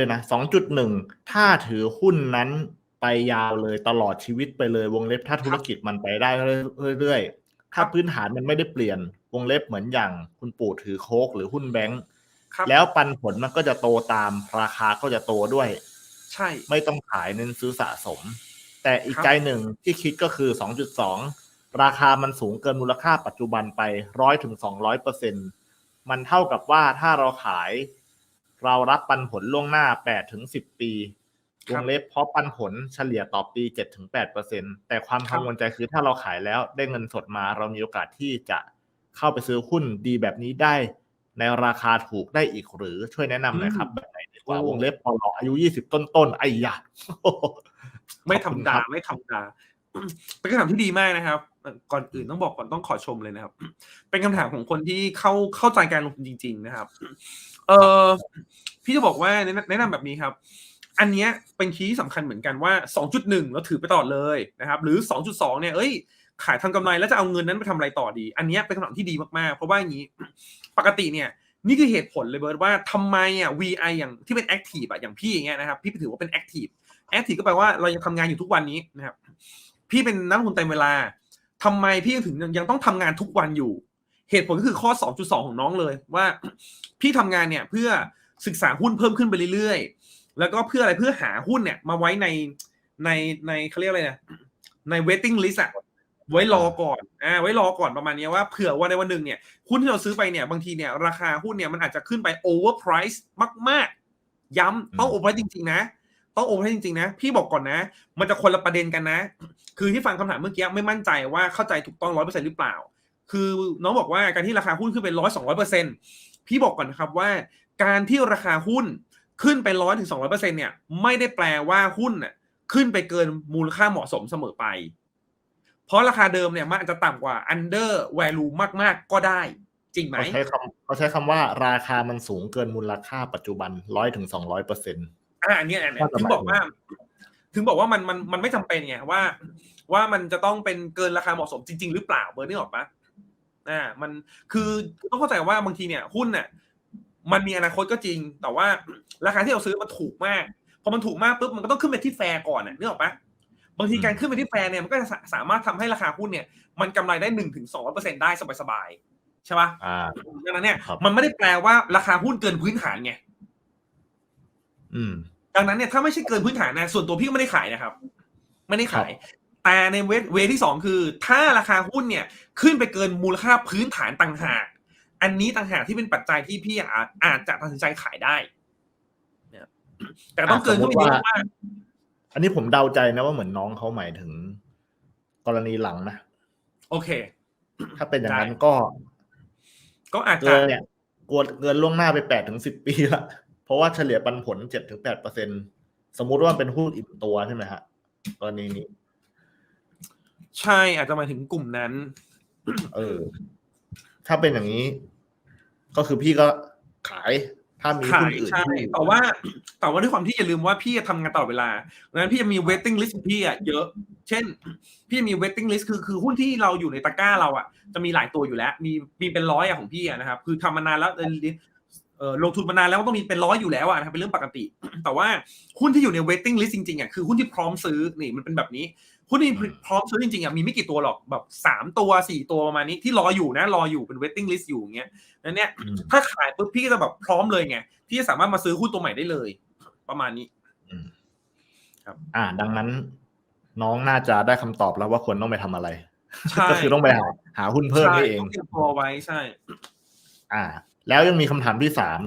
เลยนะสองจุดหนึ่งถ้าถือหุ้นนั้นไปยาวเลยตลอดชีวิตไปเลยวงเล็บถ้าธุรกิจมันไปได้เรื่อยๆ ถ้าพื้นฐานมันไม่ได้เปลี่ยนวงเล็บเหมือนอย่างคุณปู่ถือโคกหรือหุ้นแบงก์ครับแล้วปันผลมันก็จะโตตามราคาก็จะโตด้วย ใช่ ไม่ต้องขายเน้นซื้อสะสม แต่อีกครับใจหนึ่งที่คิดก็คือ 2.2 ราคามันสูงเกินมูลค่าปัจจุบันไปร้อยถึงสองร้อยเปอร์เซ็นมันเท่ากับว่าถ้าเราขาย เรารับปันผลล่วงหน้า8ถึง10 ปีวงเล็บเพราะปันผลเฉลี่ยต่อปี7ถึง8เปอร์เซ็นแต่ความกังวลใจคือถ้าเราขายแล้วได้เงินสดมาเรามีโอกาสที่จะเข้าไปซื้อหุ้นดีแบบนี้ได้ ในราคาถูกได้อีกหรือช่วยแนะนำหน่อยครับ แบบไหนดีกว่าโอ้วงเล็บพอเราอายุยี่สิบต้นๆไอ้ยะไม่ขอบธรรคุมณดาครับไม่ธรรมดา เป็นคำถามที่ดีมากนะครับ ก่อนอื่นต้องบอกก่อนต้องขอชมเลยนะครับ เป็นคำถามของคนที่เข้าเข้าใจการลงทุนจริง ๆ นะครับ เออพี่จะบอกว่าแนะนำแนะนำแบบนี้ครับ อันเนี้ยเป็นคีย์สำคัญเหมือนกันว่า 2.1เราถือไปตลอเลยนะครับ หรือ 2.2 เนี่ยเอ้ย ขายทำกำไรแล้วจะเอาเงินนั้นไปทำอะไรต่อดี อันนี้เป็นคำถามที่ดีมากๆ เพราะว่าอย่างนี้ปกติเนี่ยนี่คือเหตุผลเลยเบิร์ดว่าทำไมอะ VI อย่างที่เป็น Active อะอย่างพี่อย่างเงี้ยนะครับ พี่ถือว่าเป็น Active Active ก็แปลว่าเรายังทำงานอยู่ทุกวันนี้นะครับ พี่เป็นนักลงทุนเต็มเวลาทำไมพี่ถึงยังต้องทำงานทุกวันอยู่ เหตุผลก็คือข้อ 2.2 ของน้องเลยว่า พี่ทำงานเนี่ยเพื่อศึกษาหุ้นเพิ่มขึ้นไปเรื่อยๆ แล้วก็เพื่ออะไรเพื่อหาหุ้นเนี่ย มาไว้ในในในเขาเรียกอะไรนะใน waiting list อะไว้รอก่อน อ่า ไว้รอก่อนประมาณนี้ว่าเผื่อว่าในวันหนึ่งเนี่ยหุ้นที่เราซื้อไปเนี่ยบางทีเนี่ยราคาหุ้นเนี่ยมันอาจจะขึ้นไป overprice มาก ๆ ย้ำต้อง overprice จริง ๆ นะ ต้อง overprice จริงๆนะ พี่บอกก่อนนะ มันจะคนละประเด็นกันนะ คือที่ฟังคำถามเมื่อกี้ไม่มั่นใจว่าเข้าใจถูกต้องร้อยเปอร์เซ็นต์หรือเปล่า คือน้องบอกว่าการที่ราคาหุ้นขึ้นไปร้อยสองร้อยเปอร์เซ็นต์พี่บอกก่อนนะครับว่า การที่ราคาหุ้นขึ้นไปร้อยถึงสองร้อยเปอร์เซ็นต์เนี่ยไม่ได้แปลว่าหุ้นน่ะขึ้นไปเกินมูลค่าเหมาะสมเสมอไป เพราะราคาเดิมเนี่ยมันอาจจะต่ำกว่า under value มากๆก็ได้ จริงไหมเขาใช้คำเขาใช้คำว่าราคามันสูงเกินมูลค่าปัจจุบันร้อยถึงสองร้อยเปอร์เซ็นต์ อ่าอันเนี้ยอันเนี้ยก็จะถึงบอกว่า ถึงบอกว่ามันมันมันไม่จำเป็นไงว่า ว่ามันจะต้องเป็นเกินราคาเหมาะสมจริง ๆ หรือเปล่าเบอร์นี่ออกปะอ่า มันคือต้องเข้าใจว่าบางทีเนี่ย หุ้นเนี่ยมันมีอนาคตก็จริง แต่ว่าราคาที่เราซื้อมันถูกมากพอมันถูกมากปุ๊บมันก็ต้องขึ้นไปที่แฟร์ก่อนน่ะนึกออกปะบางทีการขึ้นไปที่แฟร์เนี่ยมันก็จะสาสามารถทำให้ราคาหุ้นเนี่ย มันกำไรได้หนึ่งถึงสองเปอร์เซ็นได้สบายๆใช่ปะอ่าดังนั้นเนี่ยครับมันไม่ได้แปลว่าราคาหุ้นเกินพื้นฐานไงอืม ดังนั้นเนี่ยถ้าไม่ใช่เกินพื้นฐานนะส่วนตัวพี่ก็ไม่ได้ขายนะครับ ไม่ได้ขายครัแต่ในเวทเวทที่สองคือ ถ้าราคาหุ้นเนี่ยขึ้นไปเกินมูลค่าพื้นฐานต่างหาก อันนี้ต่างหากที่เป็นปัจจัยที่พี่อาจอาจจะตัดสินใจขายได้เนี่ยแต่ต้องเกินขึ้นไปเยอะมากอันนี้ผมเดาใจนะว่าเหมือนน้องเขาหมายถึง กรณีหลังนะโอเค ถ้าเป็นอย่างนั้นได้ก็ ก็อาจจะเกินเนี่ยกลัวเกินล่วงหน้าไปแปดถึงสิบปีละเพ ราะว่าเฉลี่ยปันผลเจ็ดถึงแปดเปอร์เซ็นสมมุติว่ามันเป็นหุ้นอิ่มตัวใช่ไหมฮะกรณีนี้ ใช่อาจจะหมายถึงกลุ่มนั้น เออ ถ้าเป็นอย่างนี้ ก็คือพี่ก็ขายถ้ามีขาหุ้นยอื่นใช่ที่แต่ว่าแต่ว่าด้วยความที่อย่าลืมว่าพี่จะทำงานตลอดเวลาดังนั้นพี่จะมี waiting list ของพี่อะเยอะ เช่น พี่จะมี waiting list คือคือหุ้นที่เราอยู่ในตะกร้าเราอะจะมีหลายตัวอยู่แล้ว มีมีเป็นร้อยอะของพี่อะนะครับ คือทำมานานแล้ว เออเออลงทุนมานานแล้วก็ต้องมีเป็นร้อยอยู่แล้วอะนะครับเป็นเรื่องปกติ แต่ว่าหุ้นที่อยู่ใน waiting list จริงๆอะคือหุ้นที่พร้อมซื้อนี่มันเป็นแบบนี้หุ้นที่พร้อมซื้อจริงๆอะมีไม่กี่ตัวหรอกแบบสามตัวสี่ตัวประมาณนี้ที่รออยู่นะรออยู่เป็น waiting list อยู่อย่างเงี้ยนั้นเนี่ยอืมถ้าขายปุ๊บพี่ก็จะแบบพร้อมเลยไงที่จะสามารถมาซื้อหุ้นตัวใหม่ได้เลย ประมาณนี้อ่า ดังนั้น น้องน่าจะได้คำตอบแล้วว่าควรต้องไปทำอะไรใช่ก็คือต้องไปหาหาหุ้นเพิ่มนี่เองใช่ต้เตรียมตัวไว้ใช่ อ่า แล้วยังมีคำถามที่สาม